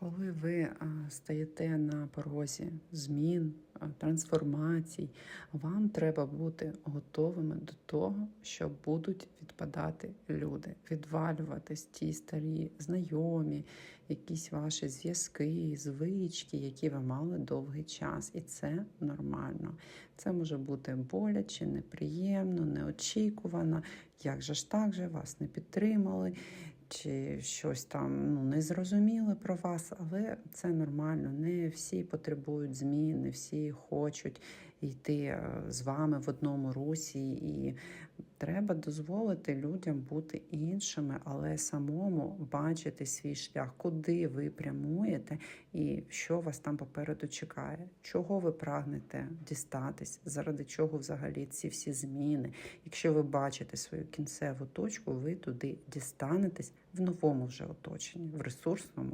Коли ви стаєте на порозі змін, трансформацій, вам треба бути готовими до того, що будуть відпадати люди, відвалюватись ті старі знайомі, якісь ваші зв'язки, звички, які ви мали довгий час. І це нормально. Це може бути боляче, неприємно, неочікувано. Як же ж так же вас не підтримали? Чи щось там ну, не зрозуміли про вас, але це нормально. Не всі потребують змін, не всі хочуть йти е, з вами в одному русі, і треба дозволити людям бути іншими, але самому бачити свій шлях, куди ви прямуєте і що вас там попереду чекає, чого ви прагнете дістатись, заради чого взагалі ці всі зміни. Якщо ви бачите свою кінцеву точку, ви туди дістанетесь в новому вже оточенні, в ресурсному.